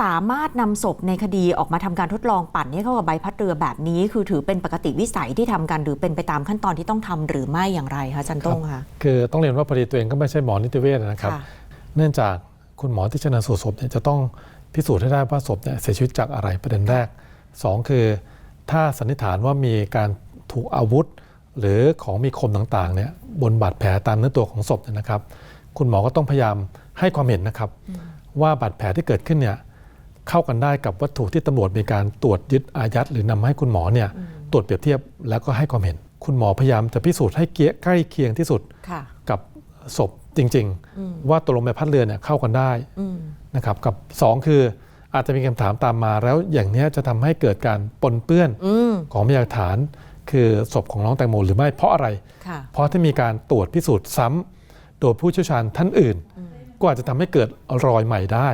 สามารถนำศพในคดีออกมาทำการทดลองปั่นให้เข้ากับใบพัดเรือแบบนี้ คือถือเป็นปกติวิสัยที่ทำกันหรือเป็นไปตามขั้นตอนที่ต้องทำหรือไม่อย่างไรคะอาจันต้งคะคือต้องเรียนว่าพอดีตัวเองก็ไม่ใช่หมอนิติเวชนะครับค่ะเนื่องจากคุณหมอที่ชนะสูตรศพเนี่ยจะต้องพิสูจน์ให้ได้ว่าศพเนี่ยเสียชีวิตจากอะไรประเด็นแรกสองคือ ถ้าสันนิษฐานว่ามีการถูกอาวุธ หรือของมีคมต่างๆเนี่ยบนบาดแผลตามเนื้อตัวของศพเนี่ยนะครับ คุณหมอก็ต้องพยายามให้ความเห็นนะครับ ว่าบาดแผลที่เกิดขึ้นเนี่ย เข้ากันได้กับวัตถุที่ตำรวจมีการตรวจยึดอายัดหรือนำมาให้คุณหมอเนี่ยตรวจเปรียบเทียบแล้วก็ให้ความเห็น คุณหมอพยายามจะพิสูจน์ให้เกียใกล้เคียงที่สุดค่ะกับศพจริง ๆ ว่าตกลงใบพัดเรือเนี่ยเข้ากันได้อืมนะครับกับ 2 คืออาจจะมีคำถามตามมาแล้วอย่างเนี้ยจะทำให้เกิดการปนเปื้อนอืมของพยานหลักฐาน คือศพของน้องแตงโมหรือไม่เพราะอะไรค่ะเพราะถ้ามีการตรวจพิสูจน์ซ้ำโดยผู้เชี่ยวชาญท่านอื่น ก็อาจจะทำให้เกิดรอยใหม่ได้